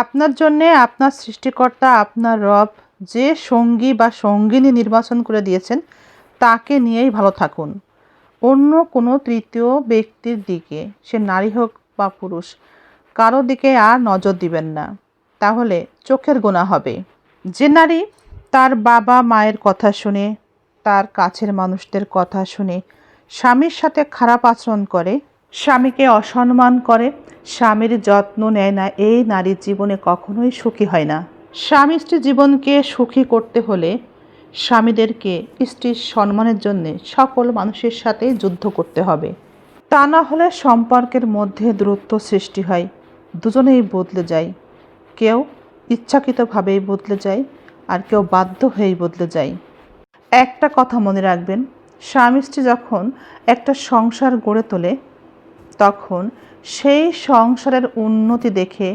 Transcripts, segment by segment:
আপনার জন্যে আপনার সৃষ্টিকর্তা, আপনার রব যে সঙ্গী বা সঙ্গিনী নির্বাচন করে দিয়েছেন, তাকে নিয়েই ভালো থাকুন। অন্য কোনো তৃতীয় ব্যক্তির দিকে, সে নারী হোক বা পুরুষ, কারও দিকে আর নজর দিবেন না। তাহলে চোখের গোনা হবে। যে নারী তার বাবা মায়ের কথা শুনে, তার কাছের মানুষদের কথা শুনে, স্বামীর সাথে খারাপ আচরণ করে, স্বামীকে অসম্মান করে স্বামীর যত্ন নেয় না, এই নারীর জীবনে কখনোই সুখী হয় না। স্বামী স্ত্রী জীবনকে সুখী করতে হলে স্বামীদেরকে স্ত্রীর সম্মানের জন্য সকল মানুষের সাথে যুদ্ধ করতে হবে। তা না হলে সম্পর্কের মধ্যে দূরত্ব সৃষ্টি হয়, দুজনেই বদলে যায়। কেউ ইচ্ছাকৃতভাবেই বদলে যায় আর কেউ বাধ্য হয়েই বদলে যায়। একটা কথা মনে রাখবেন, স্বামী স্ত্রী যখন একটা সংসার গড়ে তোলে তখন সেই সংসারের উন্নতি দেখে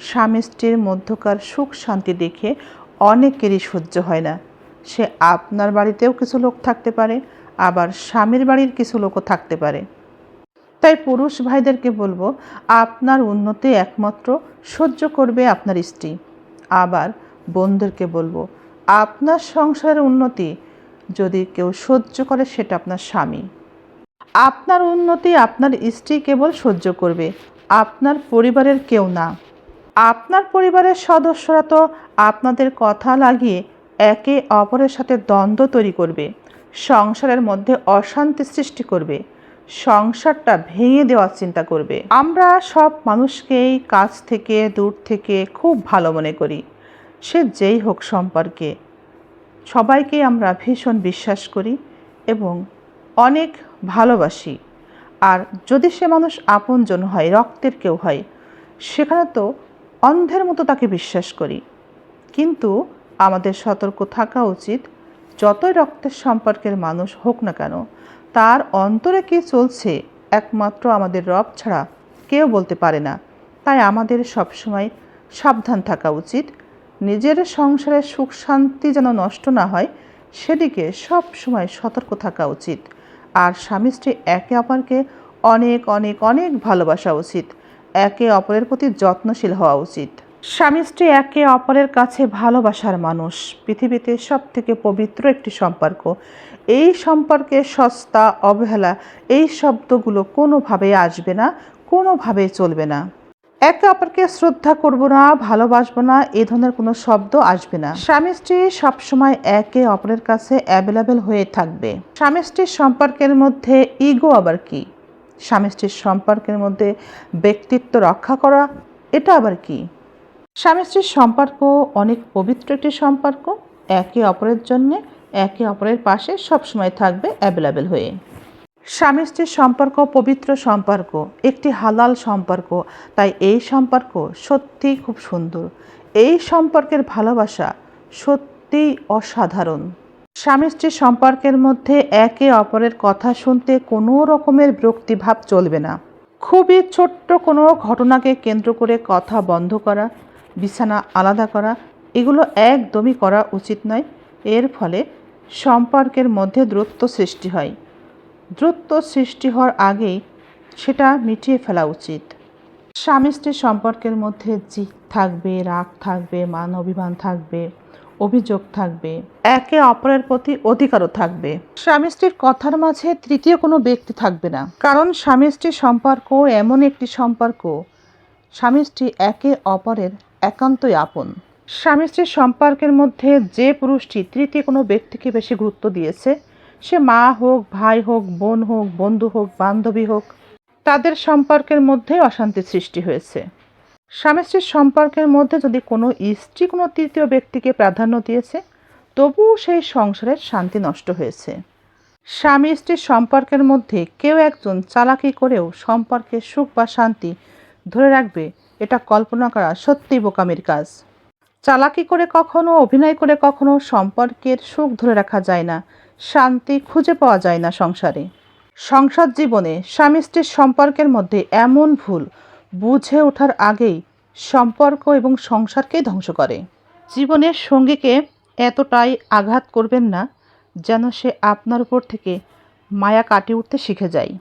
স্বামী স্ত্রীর মধ্যকার সুখ শান্তি দেখে অনেকেরই সহ্য হয় না। সে আপনার বাড়িতেও কিছু লোক থাকতে পারে, আবার স্বামীর বাড়ির কিছু লোকও থাকতে পারে। তাই পুরুষ ভাইদেরকে বলব, আপনার উন্নতি একমাত্র সহ্য করবে আপনার স্ত্রী। আবার বোনদেরকে বলব, আপনার সংসারের উন্নতি যদি কেউ সহ্য করে সেটা আপনার স্বামী। আপনার উন্নতি আপনার স্ত্রী কেবল সহ্য করবে, আপনার পরিবারের কেউ না। আপনার পরিবারের সদস্যরা তো আপনাদের কথা লাগিয়ে একে অপরের সাথে দ্বন্দ্ব তৈরি করবে, সংসারের মধ্যে অশান্তি সৃষ্টি করবে, সংসারটা ভেঙে দেওয়ার চিন্তা করবে। আমরা সব মানুষকেই কাছ থেকে, দূর থেকে খুব ভালো মনে করি, সে যেই হোক সম্পর্কে। সবাইকে আমরা ভীষণ বিশ্বাস করি এবং অনেক ভালোবাসি। আর যদি সে মানুষ আপনজন হয়, রক্তের কেউ হয়, সেখানে তো অন্ধের মতো তাকে বিশ্বাস করি। কিন্তু আমাদের সতর্ক থাকা উচিত, যতই রক্তের সম্পর্কের মানুষ হোক না কেন, তার অন্তরে কী চলছে একমাত্র আমাদের রব ছাড়া কেউ বলতে পারে না। তাই আমাদের সবসময় সাবধান থাকা উচিত। নিজের সংসারের সুখ শান্তি যেন নষ্ট না হয়, সেদিকে সব সময় সতর্ক থাকা উচিত। আর স্বামী স্ত্রী একে অপরকে অনেক অনেক অনেক ভালোবাসা উচিত। একে অপরের প্রতি যত্নশীল হওয়া উচিত। স্বামী স্ত্রী একে অপরের কাছে ভালোবাসার মানুষ। পৃথিবীতে সব থেকে পবিত্র একটি সম্পর্ক। এই সম্পর্কে সস্তা, অবহেলা, এই শব্দগুলো কোনোভাবেই আসবে না, কোনোভাবেই চলবে না। একে অপরকে শ্রদ্ধা করব না, ভালোবাসবো না, এ ধরনের কোনো শব্দ আসবে না। স্বামী স্ত্রী সবসময় একে অপরের কাছে অ্যাভেলেবেল হয়ে থাকবে। স্বামী স্ত্রীর সম্পর্কের মধ্যে ইগো আবার কি? স্বামী স্ত্রীর সম্পর্কের মধ্যে ব্যক্তিত্ব রক্ষা করা, এটা আবার কি? স্বামী স্ত্রীর সম্পর্ক অনেক পবিত্র একটি সম্পর্ক। একে অপরের জন্যে একে অপরের পাশে সবসময় থাকবে অ্যাভেলেবেল হয়ে। স্বামী স্ত্রীর সম্পর্ক, পবিত্র সম্পর্ক, একটি হালাল সম্পর্ক। তাই এই সম্পর্ক সত্যিই খুব সুন্দর। এই সম্পর্কের ভালোবাসা সত্যিই অসাধারণ। স্বামী স্ত্রীর সম্পর্কের মধ্যে একে অপরের কথা শুনতে কোনো রকমের বিরক্তিভাব চলবে না। খুবই ছোট্ট কোনো ঘটনাকে কেন্দ্র করে কথা বন্ধ করা, বিছানা আলাদা করা, এগুলো একদমই করা উচিত নয়। এর ফলে সম্পর্কের মধ্যে দূরত্ব সৃষ্টি হয়। দূরত্ব সৃষ্টি হওয়ার আগেই সেটা মিটিয়ে ফেলা উচিত। স্বামী স্ত্রীর সম্পর্কের মধ্যে জিদ থাকবে, রাগ থাকবে, মান অভিমান থাকবে, অভিযোগ থাকবে, একে অপরের প্রতি অধিকারও থাকবে। স্বামী স্ত্রীর কথার মাঝে তৃতীয় কোনো ব্যক্তি থাকবে না। কারণ স্বামী স্ত্রীর সম্পর্ক এমন একটি সম্পর্ক, স্বামী স্ত্রী একে অপরের একান্তই আপন। স্বামী স্ত্রীর সম্পর্কের মধ্যে যে পুরুষটি তৃতীয় কোনো ব্যক্তিকে বেশি গুরুত্ব দিয়েছে সে মা হোক, ভাই হোক, বোন হোক, বন্ধু হোক, বান্ধবী হোক, তাদের সম্পর্কের মধ্যে অশান্তি সৃষ্টি হয়েছে। স্বামী স্ত্রীর সম্পর্কের মধ্যে যদি কোনো স্ত্রী কোনো তৃতীয় ব্যক্তিকে প্রাধান্য দিয়েছে, তবুও সেই সংসারের শান্তি নষ্ট হয়েছে। স্বামী স্ত্রীর সম্পর্কের মধ্যে কেউ একজন চালাকি করেও সম্পর্কের সুখ বা শান্তি ধরে রাখবে, এটা কল্পনা করা সত্যিই বোকামির কাজ। চালাকি করে কখনো, অভিনয় করে কখনো সম্পর্কের সুখ ধরে রাখা যায় না, শান্তি খুঁজে পাওয়া যায় না সংসারে। সংসার জীবনে স্বামী স্ত্রীর সম্পর্কের মধ্যে এমন ভুল বুঝে ওঠার আগেই সম্পর্ক এবং সংসারকেই ধ্বংস করে। জীবনের সঙ্গীকে এতটাই আঘাত করবেন না যেন সে আপনার উপর থেকে মায়া কাটিয়ে উঠতে শিখে যায়।